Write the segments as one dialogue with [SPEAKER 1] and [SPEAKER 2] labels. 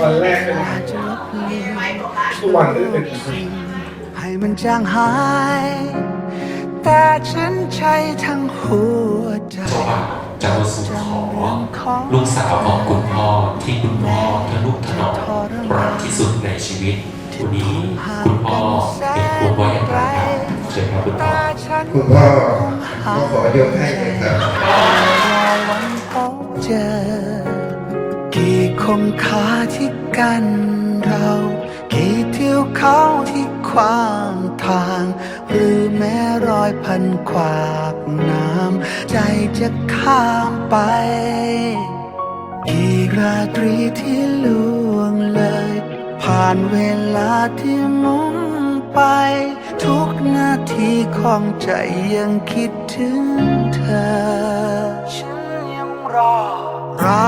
[SPEAKER 1] วันแรกเป็นยังไงทุกวันก็จะเป็นอย่างนี้
[SPEAKER 2] ให้มันจางหาย แต่ฉันใช้ทั้งหัวใจ
[SPEAKER 3] เจ้าบ่าวจะมาสู่ขอ ลูกสาวของคุณพ่อที่คุณพ่อทนุถนอมรักที่สุดในชีวิตวันนี้คุณพ่อเป็นตัวว่อย่างไรครับเชิญครับคุณพ่อ
[SPEAKER 4] คุณพ่อก็ขอยกให้เลยครับ
[SPEAKER 2] เจอ กี่คงคา กันเรากี่เที่ยวเขาที่ขวางทาง หรือแม้รอยพันขวากน้ำ ใจจะข้ามไป กี่ราตรีที่ล่วงเลย ผ่านเวลาที่มุนไป ทุกนาทีของใจยังคิดถึงเธอ ฉันยังรอรัก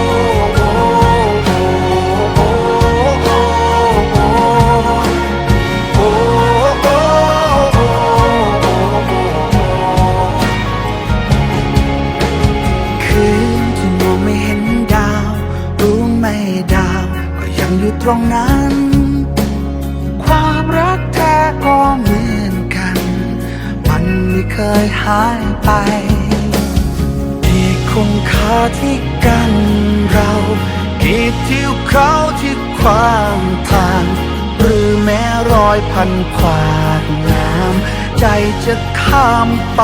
[SPEAKER 2] มันไม่เคยหายไป ที่คงคาที่กันเรากี่ทิวเขาที่ความทาง หรือแม้รอยพันขวากน้ำใจจะข้ามไป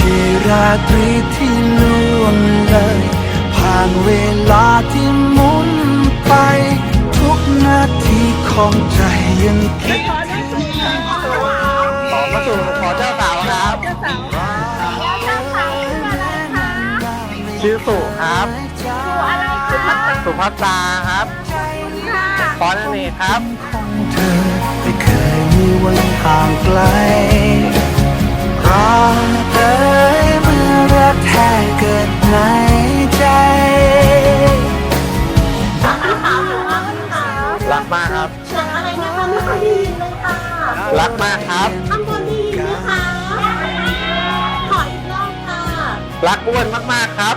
[SPEAKER 2] กี่ราตรีที่ล่วงเลย ผ่านเวลาที่หมุนไป ทุกนาทีของใจยังคิด
[SPEAKER 5] สุครับสุภัตราครับปอนเนตครับ
[SPEAKER 2] ของเธอไม่เคยมีวันห่างไกลรัก รัก
[SPEAKER 6] อ้
[SPEAKER 5] วนมากๆครับ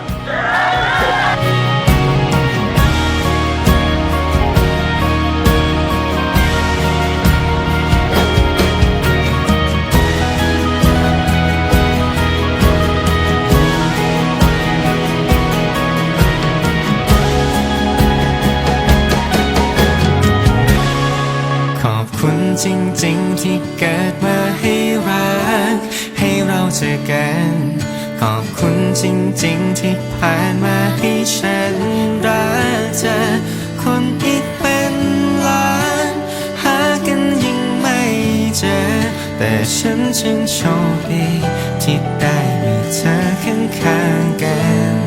[SPEAKER 7] ขอบคุณจริงๆที่เกิดมาให้รัก ให้เราเจอกัน ขอบคุณจริงๆที่ผ่านมาให้ฉันรักเธอคนอีกเป็นล้าน หากันยิ่งไม่เจอ แต่ฉันจึงโชคดีที่ได้มีเธอข้างๆกัน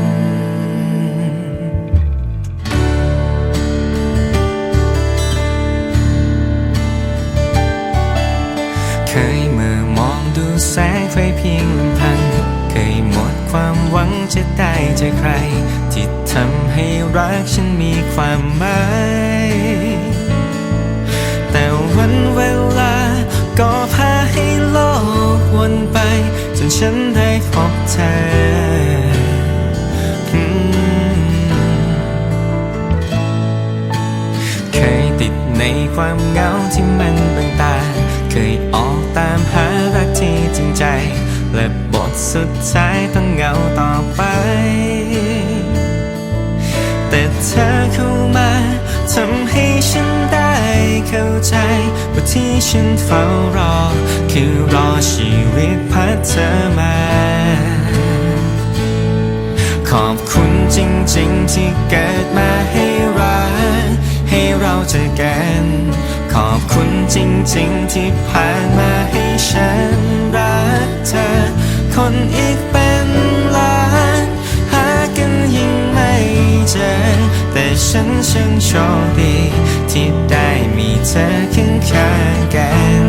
[SPEAKER 7] เคยเมื่อมองดูแสงไฟเพียงลำ จะได้เจอใคร ที่ทำให้รักฉันมีความหมาย แต่วันเวลาก็พาให้โลกวนไป จนฉันได้พบเธอเคยติดในความเหงาที่มันบางตา เคยออกตามหารักที่จริงใจและ สุดท้ายต้องเหงาต่อไป แต่เธอเข้ามาทำให้ฉันได้เข้าใจว่าที่ฉันเฝ้ารอ คือรอชีวิตพัดเธอมา ขอบคุณจริงๆ ที่เกิดมาให้รัก ให้เราเจอกัน ขอบคุณจริงๆ ที่ผ่านมาให้ฉันรักเธอ คนอีกเป็นล้านหากันยิ่งไม่เจอ แต่ฉันช่างโชคดี ที่ได้มีเธอข้างข้างกัน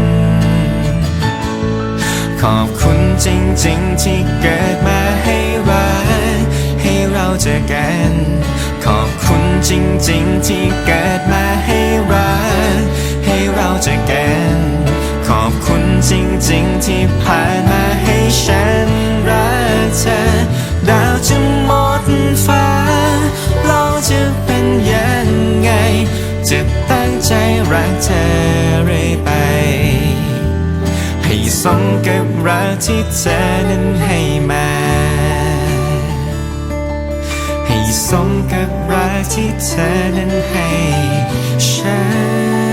[SPEAKER 7] ขอบคุณจริงๆ ที่เกิดมาให้รักให้เราเจอกัน ขอบคุณจริงๆ ที่เกิดมาให้รักให้เราเจอกัน ขอบคุณจริงๆ ที่ผ่านมาให้ฉัน เธอ ดาวจะหมดฟ้าโลกจะเป็นยังไง จะตั้งใจรักเธอเรื่อยไป ให้สมกับรักที่เธอนั้นให้มา ให้สมกับรักที่เธอนั้นให้ฉัน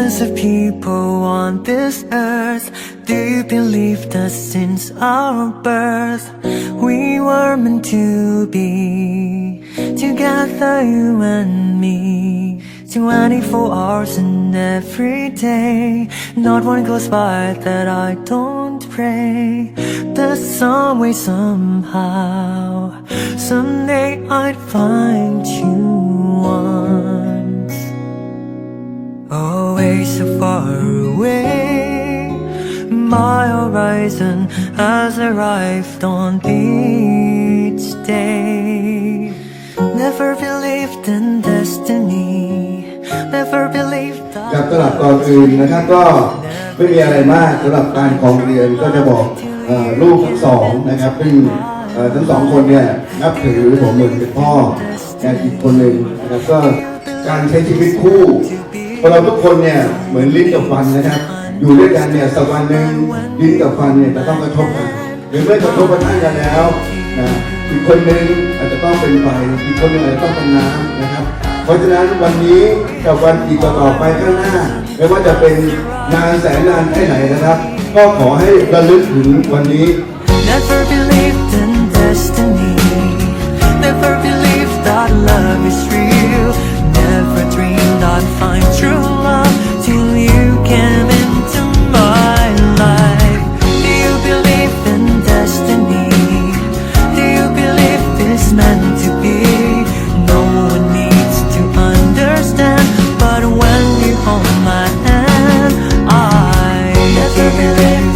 [SPEAKER 8] Of people on this earth. Do believe that since our birth we were meant to be together, you and me? 24 hours and every day. Not one goes by that I don't pray. That some way, somehow, someday I'd find you horizon has arrived on each day. Never believed in destiny. Never believed
[SPEAKER 1] ครับ
[SPEAKER 8] that
[SPEAKER 1] สำหรับก่อนอื่นนะครับก็ไม่มีอะไรมากสำหรับการของเรียนก็จะบอกเอ่อลูกทั้งสองนะครับซึ่งเอ่อทั้งสองคนเนี่ยนับถือผมเหมือนเป็นพ่อแต่อีกคนหนึ่งนะครับก็การใช้ชีวิตคู่พวกเราทุกคนเนี่ยเหมือนลิ้นกับฟันนะครับ อยู่ด้วยกันเนี่ยสักวันหนึ่งดิ้นกับฟันเนี่ยจะต้องกระทบกันหรือไม่กระทบกันทั่งกันแล้วนะอีกคนหนึ่งอาจจะต้องเป็นไฟอีกคนหนึ่งอาจจะต้องเป็นน้ำนะครับ เพราะฉะนั้นวันนี้กับวันอีกต่อไปข้างหน้าไม่ว่าจะเป็นนานแสนนานแค่ไหนนะครับ ก็ขอให้ระลึกถึงวันนี้
[SPEAKER 8] Never believed in destiny Never believed that love is real Never dreamed I'd find true Feeling